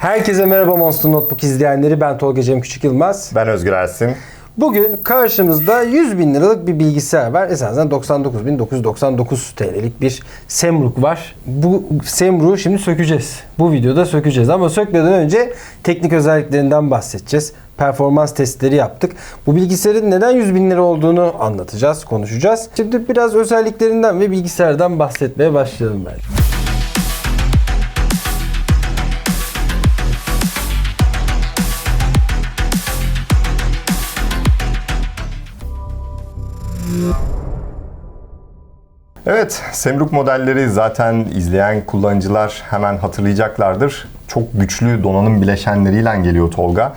Herkese merhaba Monster Notebook izleyenleri. Ben Tolga Cem Küçük Yılmaz. Ben Özgür Ersin. Bugün karşımızda 100 bin liralık bir bilgisayar var. Esasen 99.999 TL'lik bir Semruk var. Bu Semruk'u şimdi sökeceğiz. Bu videoda sökeceğiz ama sökmeden önce teknik özelliklerinden bahsedeceğiz. Performans testleri yaptık. Bu bilgisayarın neden 100 bin lira olduğunu anlatacağız, konuşacağız. Şimdi biraz özelliklerinden ve bilgisayardan bahsetmeye başlayalım bence. Evet, Semruk modelleri zaten izleyen kullanıcılar hemen hatırlayacaklardır. Çok güçlü donanım bileşenleriyle geliyor Tolga.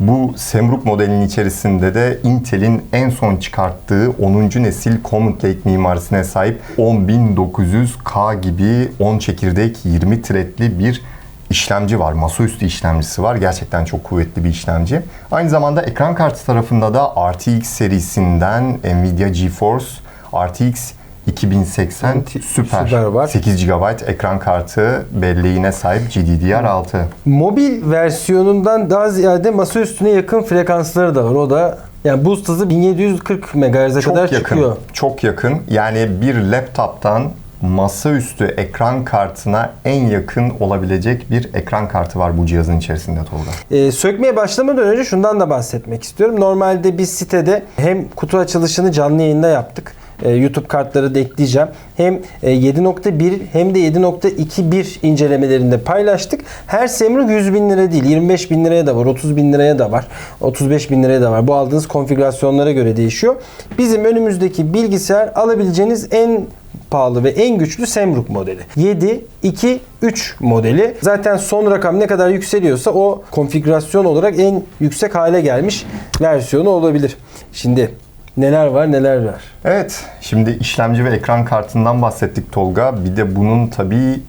Bu Semruk modelinin içerisinde de Intel'in en son çıkarttığı 10. nesil Common Lake mimarisine sahip 10900K gibi 10 çekirdek 20 threadli bir işlemci var. Masaüstü işlemcisi var. Gerçekten çok kuvvetli bir işlemci. Aynı zamanda ekran kartı tarafında da RTX serisinden Nvidia GeForce RTX 2080 Super, Super var. 8 GB ekran kartı belleğine sahip GDDR6. Mobil versiyonundan daha ziyade masa üstüne yakın frekansları da var. O da yani boost hızı 1740 MHz'e Çok kadar yakın. çıkıyor. Çok yakın. Yani bir laptoptan masaüstü ekran kartına en yakın olabilecek bir ekran kartı var bu cihazın içerisinde Tolga. Ee, sökmeye başlamadan önce şundan da bahsetmek istiyorum. Normalde biz sitede hem kutu açılışını canlı yayında yaptık. Ee, YouTube kartları da ekleyeceğim. Hem e, 7.1 hem de 7.21 incelemelerinde paylaştık. Her Semruk 100 bin lira değil. 25 bin liraya da var, 30 bin liraya da var, 35 bin liraya da var. Bu aldığınız konfigürasyonlara göre değişiyor. Bizim önümüzdeki bilgisayar alabileceğiniz en pahalı ve en güçlü Semruk modeli. 7, 2, 3 modeli. Zaten son rakam ne kadar yükseliyorsa o konfigürasyon olarak en yüksek hale gelmiş versiyonu olabilir. Şimdi neler var neler var. Evet, şimdi işlemci ve ekran kartından bahsettik Tolga. Bir de bunun tabii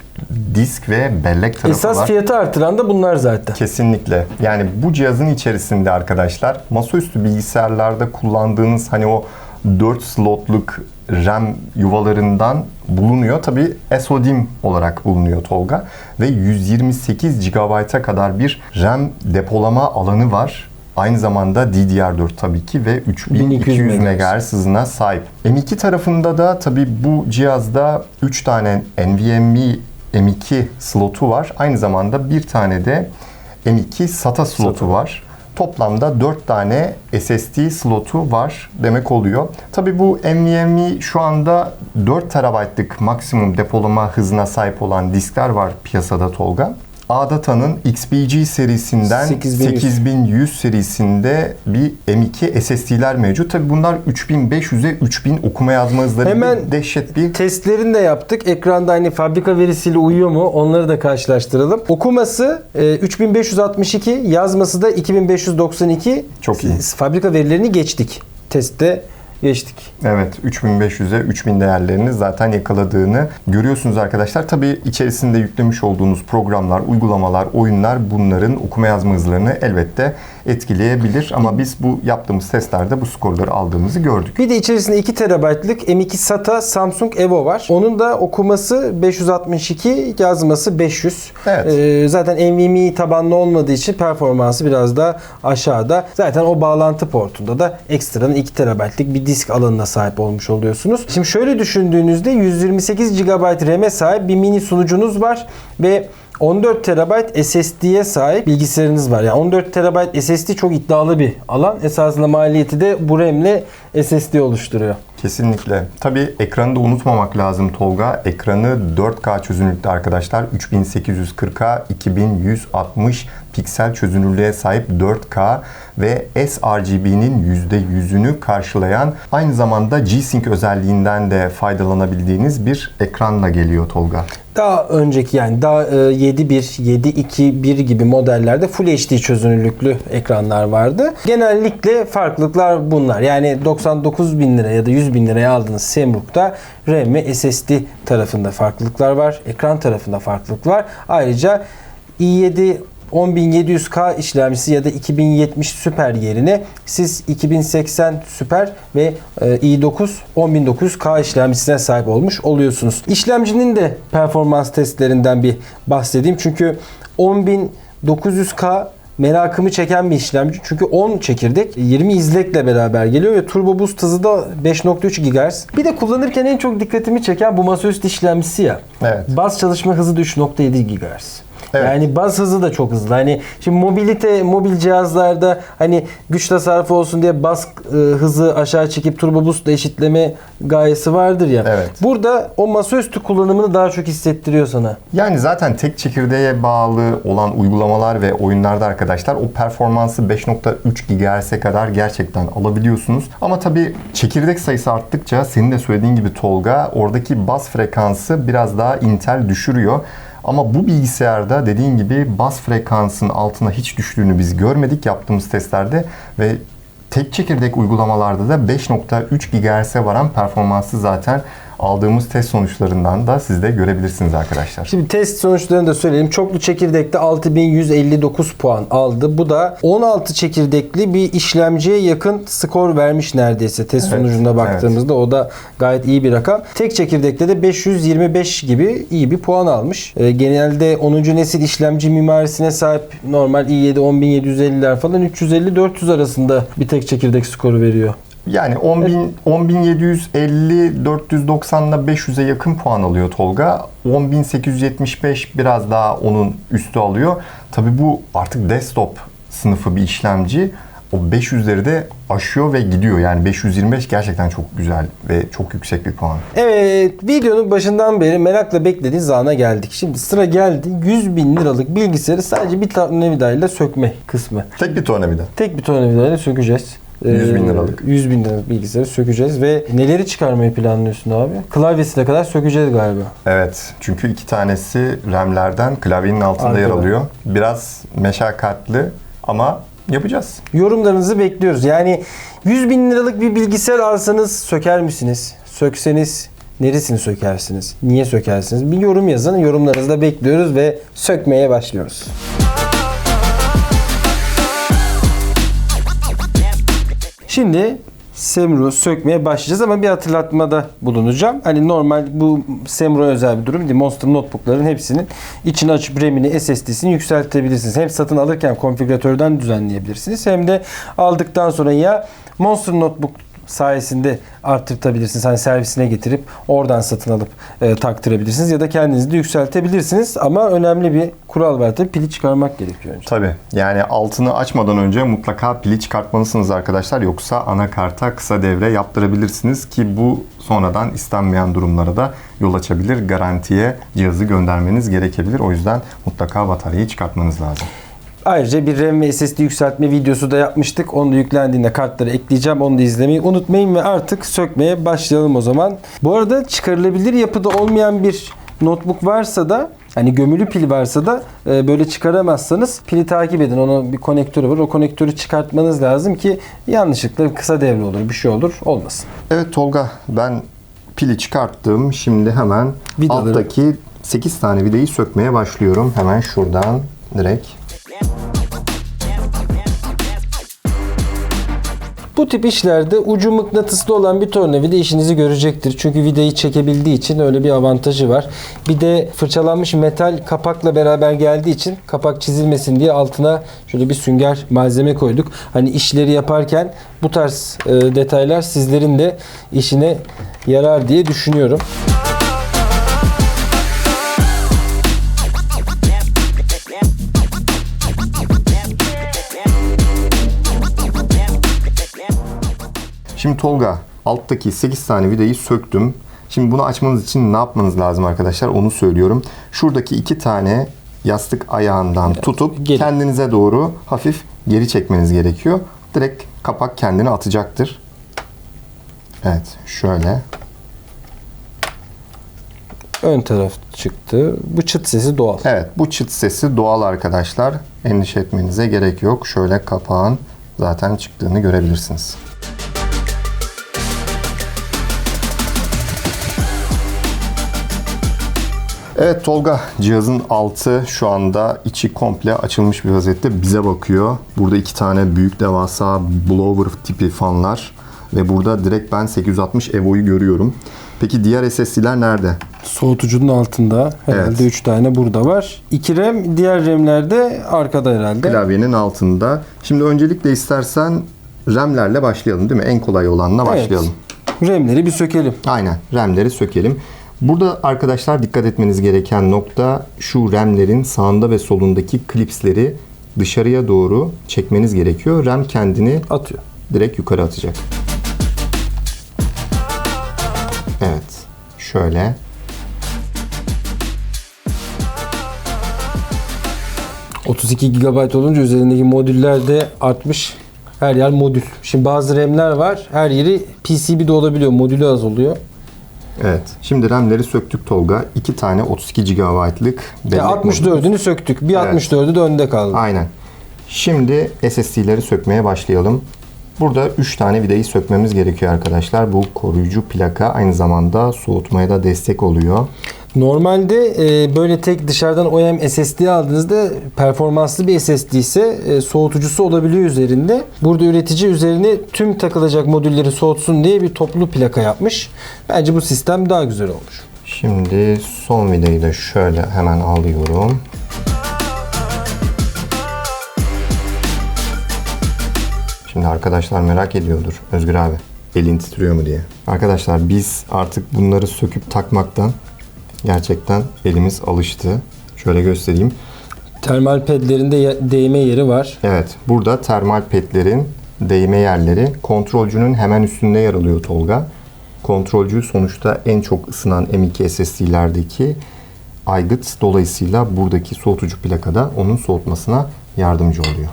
disk ve bellek tarafı Esas var. fiyatı artıran da bunlar zaten. Kesinlikle. Yani bu cihazın içerisinde arkadaşlar masaüstü bilgisayarlarda kullandığınız hani o 4 slotluk RAM yuvalarından bulunuyor. Tabi SODIMM olarak bulunuyor Tolga. Ve 128 GB'a kadar bir RAM depolama alanı var. Aynı zamanda DDR4 tabii ki ve 3200 1200 MHz hızına sahip. M2 tarafında da tabii bu cihazda 3 tane NVMe M2 slotu var. Aynı zamanda bir tane de M2 SATA slotu var. Toplamda 4 tane SSD slotu var demek oluyor. Tabi bu NVMe şu anda 4 TB'lık maksimum depolama hızına sahip olan diskler var piyasada Tolga. Adata'nın XPG serisinden 8100. 8100 serisinde bir M2 SSD'ler mevcut. Tabi bunlar 3500'e 3000 okuma yazma hızları Hemen bir dehşet bir Testlerini de yaptık. Ekranda hani fabrika verisiyle uyuyor mu? Onları da karşılaştıralım. Okuması e, 3562, yazması da 2592. Çok iyi. Fabrika verilerini geçtik. Testte geçtik. Evet 3500'e 3000 değerlerini zaten yakaladığını görüyorsunuz arkadaşlar. Tabii içerisinde yüklemiş olduğunuz programlar, uygulamalar, oyunlar bunların okuma yazma hızlarını elbette etkileyebilir. Ama biz bu yaptığımız testlerde bu skorları aldığımızı gördük. Bir de içerisinde 2 TB'lık M2 SATA Samsung Evo var. Onun da okuması 562, yazması 500. Evet. Ee, zaten NVMe tabanlı olmadığı için performansı biraz da aşağıda. Zaten o bağlantı portunda da ekstradan 2 TB'lık bir disk alanına sahip olmuş oluyorsunuz. Şimdi şöyle düşündüğünüzde 128 GB RAM'e sahip bir mini sunucunuz var ve 14 TB SSD'ye sahip bilgisayarınız var. Yani 14 TB SSD çok iddialı bir alan. Esasında maliyeti de bu RAM'le SSD oluşturuyor. Kesinlikle. Tabii ekranı da unutmamak lazım Tolga. Ekranı 4K çözünürlükte arkadaşlar. 3840'a 2160 piksel çözünürlüğe sahip 4K ve sRGB'nin %100'ünü karşılayan aynı zamanda G-Sync özelliğinden de faydalanabildiğiniz bir ekranla geliyor Tolga. Daha önceki yani daha e, 7.1, 7.2.1 gibi modellerde Full HD çözünürlüklü ekranlar vardı. Genellikle farklılıklar bunlar. Yani 99 bin lira ya da 100 bin liraya aldığınız Semruk'ta RAM ve SSD tarafında farklılıklar var. Ekran tarafında farklılık var. Ayrıca i7 10700K işlemcisi ya da 2070 Super yerine siz 2080 Super ve e, i9 10900K işlemcisine sahip olmuş oluyorsunuz. İşlemcinin de performans testlerinden bir bahsedeyim. Çünkü 10.000 900K merakımı çeken bir işlemci. Çünkü 10 çekirdek 20 izlekle beraber geliyor ve turbo boost hızı da 5.3 GHz. Bir de kullanırken en çok dikkatimi çeken bu masaüstü işlemcisi ya. Evet. Baz çalışma hızı da 3.7 GHz. Evet. Yani baz hızı da çok hızlı. Hani şimdi mobilite, mobil cihazlarda hani güç tasarrufu olsun diye baz e, hızı aşağı çekip turbo boost'la eşitleme gayesi vardır ya. Evet. Burada o masaüstü kullanımını daha çok hissettiriyor sana. Yani zaten tek çekirdeğe bağlı olan uygulamalar ve oyunlarda arkadaşlar o performansı 5.3 GHz'e kadar gerçekten alabiliyorsunuz. Ama tabii çekirdek sayısı arttıkça senin de söylediğin gibi Tolga oradaki bas frekansı biraz daha Intel düşürüyor. Ama bu bilgisayarda dediğin gibi bas frekansın altına hiç düştüğünü biz görmedik yaptığımız testlerde ve tek çekirdek uygulamalarda da 5.3 GHz'e varan performansı zaten aldığımız test sonuçlarından da siz de görebilirsiniz arkadaşlar. Şimdi test sonuçlarını da söyleyelim. Çoklu çekirdekte 6159 puan aldı. Bu da 16 çekirdekli bir işlemciye yakın skor vermiş neredeyse test Evet, sonucuna baktığımızda. O da gayet iyi bir rakam. Tek çekirdekte de 525 gibi iyi bir puan almış. Ee, genelde 10. nesil işlemci mimarisine sahip normal i7 10750'ler falan 350-400 arasında bir tek çekirdek skoru veriyor. Yani 10.000 10.750 490 ile 500'e yakın puan alıyor Tolga. 10.875 biraz daha onun üstü alıyor. Tabi bu artık desktop sınıfı bir işlemci. O 500'leri de aşıyor ve gidiyor. Yani 525 gerçekten çok güzel ve çok yüksek bir puan. Evet videonun başından beri merakla beklediğiniz ana geldik. Şimdi sıra geldi 100 bin liralık bilgisayarı sadece bir tane vidayla sökme kısmı. Tek bir tornavida. Tek bir tornavidayla sökeceğiz. 100 bin Ee, liralık. 100 bin liralık bilgisayarı sökeceğiz ve neleri çıkarmayı planlıyorsun abi? Klavyesine kadar sökeceğiz galiba. Evet. Çünkü iki tanesi RAM'lerden klavyenin altında yer Arkada. alıyor. Biraz meşakkatli ama yapacağız. Yorumlarınızı bekliyoruz. Yani 100 bin liralık bir bilgisayar alsanız söker misiniz? Sökseniz neresini sökersiniz? Niye sökersiniz? Bir yorum yazın. Yorumlarınızı da bekliyoruz ve sökmeye başlıyoruz. Şimdi Semru sökmeye başlayacağız ama bir hatırlatmada bulunacağım. Hani normal bu Semru özel bir durum değil. Monster notebookların hepsinin içini açıp RAM'ini, SSD'sini yükseltebilirsiniz. Hem satın alırken konfigüratörden düzenleyebilirsiniz hem de aldıktan sonra ya Monster notebook sayesinde arttırtabilirsiniz. Hani servisine getirip oradan satın alıp e, taktırabilirsiniz ya da kendiniz de yükseltebilirsiniz. Ama önemli bir kural var tabii pili çıkarmak gerekiyor önce. Tabii. Yani altını açmadan önce mutlaka pili çıkartmalısınız arkadaşlar. Yoksa anakarta kısa devre yaptırabilirsiniz ki bu sonradan istenmeyen durumlara da yol açabilir. Garantiye cihazı göndermeniz gerekebilir. O yüzden mutlaka bataryayı çıkartmanız lazım. Ayrıca bir RAM ve SSD yükseltme videosu da yapmıştık. Onu da yüklendiğinde kartları ekleyeceğim. Onu da izlemeyi unutmayın ve artık sökmeye başlayalım o zaman. Bu arada çıkarılabilir yapıda olmayan bir notebook varsa da hani gömülü pil varsa da e, böyle çıkaramazsanız pili takip edin. Onun bir konektörü var. O konektörü çıkartmanız lazım ki yanlışlıkla kısa devre olur, bir şey olur, olmasın. Evet Tolga ben pili çıkarttım. Şimdi hemen Vidaları. alttaki 8 tane vidayı sökmeye başlıyorum. Hemen şuradan direkt. Bu tip işlerde ucu mıknatıslı olan bir tornavida işinizi görecektir. Çünkü vidayı çekebildiği için öyle bir avantajı var. Bir de fırçalanmış metal kapakla beraber geldiği için kapak çizilmesin diye altına şöyle bir sünger malzeme koyduk. Hani işleri yaparken bu tarz e, detaylar sizlerin de işine yarar diye düşünüyorum. Şimdi Tolga alttaki 8 tane vidayı söktüm. Şimdi bunu açmanız için ne yapmanız lazım arkadaşlar onu söylüyorum. Şuradaki iki tane yastık ayağından tutup geri. kendinize doğru hafif geri çekmeniz gerekiyor. Direkt kapak kendini atacaktır. Evet şöyle. Ön taraf çıktı. Bu çıt sesi doğal. Evet bu çıt sesi doğal arkadaşlar. Endişe etmenize gerek yok. Şöyle kapağın zaten çıktığını görebilirsiniz. Evet Tolga cihazın altı şu anda içi komple açılmış bir vaziyette bize bakıyor. Burada iki tane büyük devasa blower tipi fanlar ve burada direkt ben 860 Evo'yu görüyorum. Peki diğer SSD'ler nerede? Soğutucunun altında herhalde Evet. 3 tane burada var. 2 RAM, diğer RAM'ler de arkada herhalde. Klavyenin altında. Şimdi öncelikle istersen RAM'lerle başlayalım değil mi? En kolay olanla Evet. başlayalım. RAM'leri bir sökelim. Aynen. RAM'leri sökelim. Burada arkadaşlar dikkat etmeniz gereken nokta şu RAM'lerin sağında ve solundaki klipsleri dışarıya doğru çekmeniz gerekiyor. RAM kendini Atıyor. direkt yukarı atacak. Evet. Şöyle. Evet. 32 GB olunca üzerindeki modüller de artmış. Her yer modül. Şimdi bazı RAM'ler var. Her yeri PCB de olabiliyor. Modülü az oluyor. Evet. Şimdi RAM'leri söktük Tolga. İki tane 32 GB'lık bellek modülü. 64'ünü söktük. Bir Evet. 64'ü de önde kaldı. Aynen. Şimdi SSD'leri sökmeye başlayalım. Burada 3 tane vidayı sökmemiz gerekiyor arkadaşlar. Bu koruyucu plaka aynı zamanda soğutmaya da destek oluyor. Normalde e, böyle tek dışarıdan OEM SSD aldığınızda performanslı bir SSD ise e, soğutucusu olabiliyor üzerinde. Burada üretici üzerine tüm takılacak modülleri soğutsun diye bir toplu plaka yapmış. Bence bu sistem daha güzel olmuş. Şimdi son vidayı da şöyle hemen alıyorum. Şimdi arkadaşlar merak ediyordur Özgür abi. Elin titriyor mu diye. Arkadaşlar biz artık bunları söküp takmaktan gerçekten elimiz alıştı. Şöyle göstereyim. Termal pedlerinde değme yeri var. Evet, burada termal petlerin değme yerleri kontrolcünün hemen üstünde yer alıyor Tolga. Kontrolcü sonuçta en çok ısınan M2 SSD'lerdeki aygıt. Dolayısıyla buradaki soğutucu plakada onun soğutmasına yardımcı oluyor.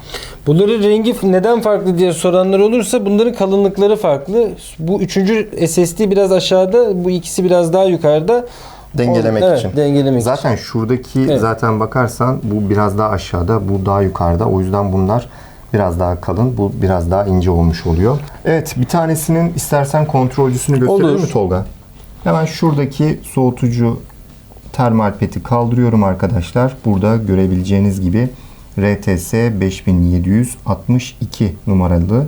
Bunların rengi neden farklı diye soranlar olursa bunların kalınlıkları farklı. Bu üçüncü SSD biraz aşağıda, bu ikisi biraz daha yukarıda. Dengelemek O- evet, için. Dengelemek için. Zaten şuradaki Evet. zaten bakarsan bu biraz daha aşağıda, bu daha yukarıda. O yüzden bunlar biraz daha kalın, bu biraz daha ince olmuş oluyor. Evet, bir tanesinin istersen kontrolcüsünü gösterelim Olur. mi Tolga? Hemen şuradaki soğutucu termal peti kaldırıyorum arkadaşlar. Burada görebileceğiniz gibi RTS 5762 numaralı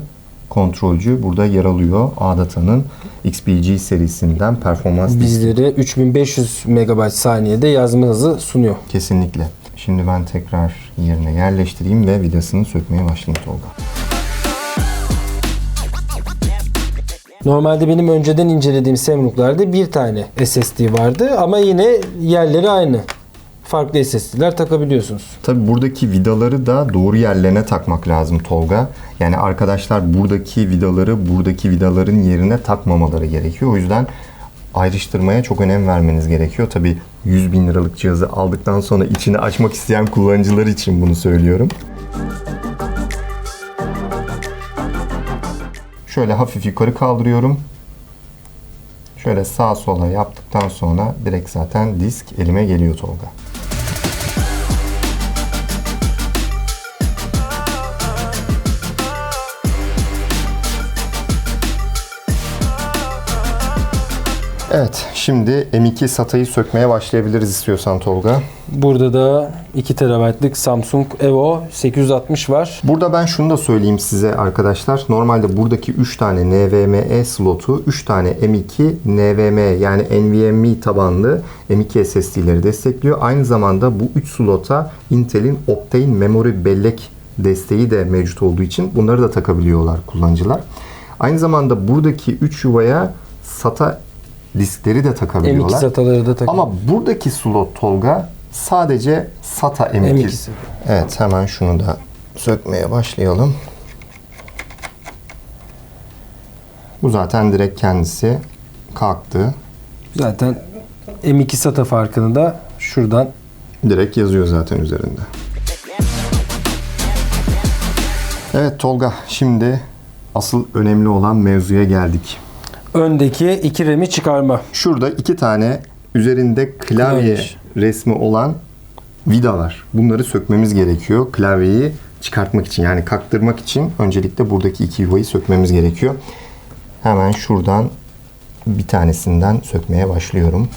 kontrolcü burada yer alıyor. ADATA'nın XPG serisinden performans. Bizlere 3500 MB saniyede yazma hızı sunuyor. Kesinlikle. Şimdi ben tekrar yerine yerleştireyim ve vidasını sökmeye başlayayım Tolga. Normalde benim önceden incelediğim Semruk'larda bir tane SSD vardı ama yine yerleri aynı. Farklı SSD'ler takabiliyorsunuz. Tabi buradaki vidaları da doğru yerlerine takmak lazım Tolga. Yani arkadaşlar buradaki vidaları buradaki vidaların yerine takmamaları gerekiyor. O yüzden ayrıştırmaya çok önem vermeniz gerekiyor. Tabi 100 bin liralık cihazı aldıktan sonra içini açmak isteyen kullanıcılar için bunu söylüyorum. Şöyle hafif yukarı kaldırıyorum. Şöyle sağ sola yaptıktan sonra direkt zaten disk elime geliyor Tolga. Evet, şimdi M2 SATA'yı sökmeye başlayabiliriz istiyorsan Tolga. Burada da 2 TB'lık Samsung Evo 860 var. Burada ben şunu da söyleyeyim size arkadaşlar. Normalde buradaki 3 tane NVMe slotu 3 tane M2 NVMe yani NVMe tabanlı M2 SSD'leri destekliyor. Aynı zamanda bu 3 slota Intel'in Optane Memory bellek desteği de mevcut olduğu için bunları da takabiliyorlar kullanıcılar. Aynı zamanda buradaki 3 yuvaya SATA diskleri de M2 takabiliyorlar. SATA'ları da tak. Ama buradaki slot Tolga sadece SATA M2. M2 SATA. Evet hemen şunu da sökmeye başlayalım. Bu zaten direkt kendisi kalktı. Zaten M2 SATA farkını da şuradan Direkt yazıyor zaten üzerinde. Evet Tolga şimdi asıl önemli olan mevzuya geldik. Öndeki iki RAM'i çıkarma. Şurada iki tane üzerinde klavye Klavyemiş. resmi olan vida var. Bunları sökmemiz gerekiyor. Klavyeyi çıkartmak için yani kaktırmak için öncelikle buradaki iki yuvayı sökmemiz gerekiyor. Hemen şuradan bir tanesinden sökmeye başlıyorum.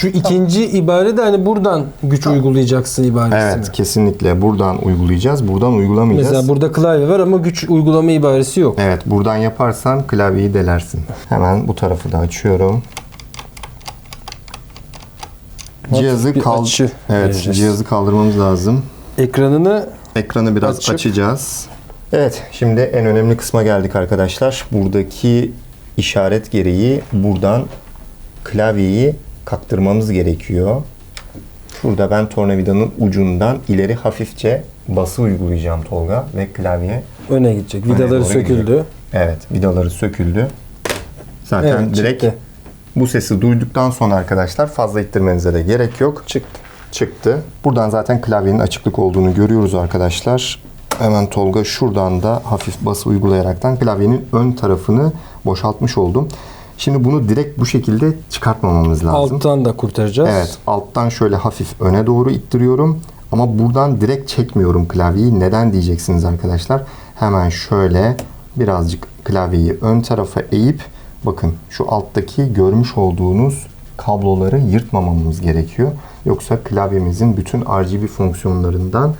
Şu ikinci ibare de hani buradan güç uygulayacaksın ibaresi Evet mi? kesinlikle buradan uygulayacağız. Buradan uygulamayacağız. Mesela burada klavye var ama güç uygulama ibaresi yok. Evet buradan yaparsan klavyeyi delersin. Hemen bu tarafı da açıyorum. Cihazı bir kal açı Evet, vereceğiz. cihazı kaldırmamız lazım. Ekranını Ekranı biraz Açıp- açacağız. Evet, şimdi en önemli kısma geldik arkadaşlar. Buradaki işaret gereği buradan klavyeyi kaktırmamız gerekiyor. Şurada ben tornavidanın ucundan ileri hafifçe bası uygulayacağım Tolga ve klavye öne gidecek. öne Vidaları doğru söküldü. gidecek. Evet, vidaları söküldü. Zaten Evet, direkt çıktı. bu sesi duyduktan sonra arkadaşlar fazla ittirmenize de gerek yok. Çıktı. çıktı. Buradan zaten klavyenin açıklık olduğunu görüyoruz arkadaşlar. Hemen Tolga şuradan da hafif bası uygulayaraktan klavyenin ön tarafını boşaltmış oldum. Şimdi bunu direkt bu şekilde çıkartmamamız lazım. Alttan da kurtaracağız. Evet, alttan şöyle hafif öne doğru ittiriyorum. Ama buradan direkt çekmiyorum klavyeyi. Neden diyeceksiniz arkadaşlar? Hemen şöyle birazcık klavyeyi ön tarafa eğip bakın şu alttaki görmüş olduğunuz kabloları yırtmamamız gerekiyor. Yoksa klavyemizin bütün RGB fonksiyonlarından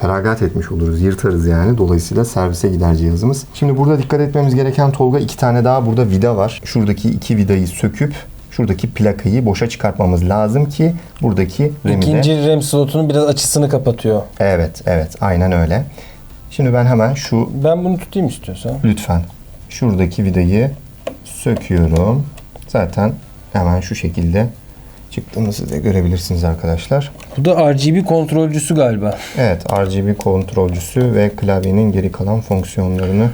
feragat etmiş oluruz. Yırtarız yani. Dolayısıyla servise gider cihazımız. Şimdi burada dikkat etmemiz gereken Tolga iki tane daha burada vida var. Şuradaki iki vidayı söküp şuradaki plakayı boşa çıkartmamız lazım ki buradaki RAM'i. İkinci RAM slotunun biraz açısını kapatıyor. Evet, evet. Aynen öyle. Şimdi ben hemen şu Ben bunu tutayım istiyorsan. lütfen şuradaki vidayı söküyorum. Zaten hemen şu şekilde çıktığını siz de görebilirsiniz arkadaşlar. Bu da RGB kontrolcüsü galiba. Evet, RGB kontrolcüsü ve klavyenin geri kalan fonksiyonlarını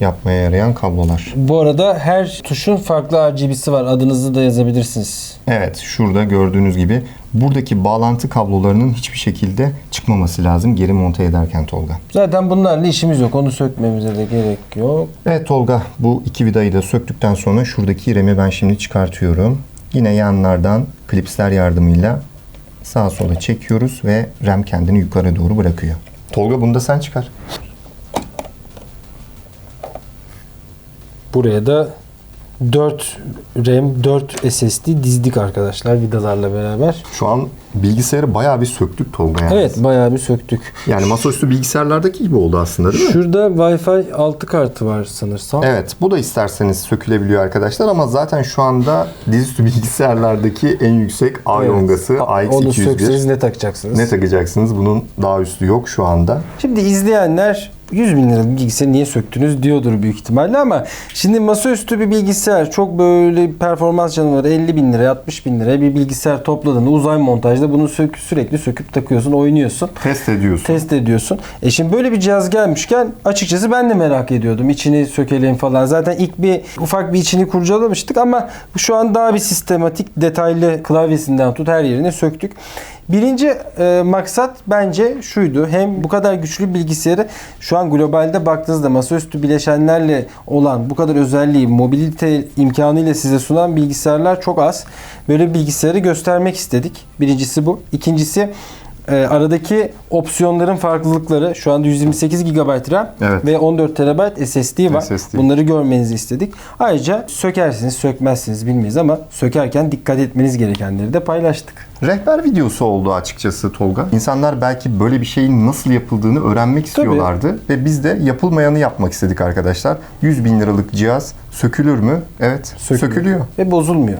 yapmaya yarayan kablolar. Bu arada her tuşun farklı RGB'si var. Adınızı da yazabilirsiniz. Evet, şurada gördüğünüz gibi buradaki bağlantı kablolarının hiçbir şekilde çıkmaması lazım geri monte ederken Tolga. Zaten bunlarla işimiz yok. Onu sökmemize de gerek yok. Evet Tolga, bu iki vidayı da söktükten sonra şuradaki remi ben şimdi çıkartıyorum. Yine yanlardan klipsler yardımıyla sağa sola çekiyoruz ve rem kendini yukarı doğru bırakıyor. Tolga bunu da sen çıkar. Buraya da 4 RAM, 4 SSD dizdik arkadaşlar vidalarla beraber. Şu an bilgisayarı bayağı bir söktük Tolga yani. Evet bayağı bir söktük. Yani masaüstü bilgisayarlardaki gibi oldu aslında değil mi? Şurada Wi-Fi 6 kartı var sanırsam. Evet, bu da isterseniz sökülebiliyor arkadaşlar ama zaten şu anda dizüstü bilgisayarlardaki en yüksek A yongası Evet. Onu sökseniz AX201. ne takacaksınız? Ne takacaksınız? Bunun daha üstü yok şu anda. Şimdi izleyenler 100 bin liralık bilgisayarı niye söktünüz diyordur büyük ihtimalle ama şimdi masaüstü bir bilgisayar çok böyle performans canavarı 50 bin lira 60 bin liraya bir bilgisayar topladığında uzay montajda bunu sök, sürekli söküp takıyorsun oynuyorsun. Test ediyorsun. Test ediyorsun. E şimdi böyle bir cihaz gelmişken açıkçası ben de merak ediyordum. İçini sökelim falan. Zaten ilk bir ufak bir içini kurcalamıştık ama şu an daha bir sistematik, detaylı klavyesinden tut her yerini söktük. Birinci e, maksat bence şuydu. Hem bu kadar güçlü bilgisayarı şu an globalde baktığınızda masaüstü bileşenlerle olan bu kadar özelliği, mobilite imkanıyla size sunan bilgisayarlar çok az. Böyle bilgisayarı göstermek istedik. Birincisi bu. İkincisi e, aradaki opsiyonların farklılıkları şu anda 128 GB RAM Evet. ve 14 TB SSD var. SSD. Bunları görmenizi istedik. Ayrıca sökersiniz, sökmezsiniz bilmeyiz ama sökerken dikkat etmeniz gerekenleri de paylaştık. Rehber videosu oldu açıkçası Tolga. İnsanlar belki böyle bir şeyin nasıl yapıldığını öğrenmek istiyorlardı. Ve biz de yapılmayanı yapmak istedik arkadaşlar. 100 bin liralık cihaz sökülür mü? Evet, Sökülüyor. sökülüyor. Ve bozulmuyor.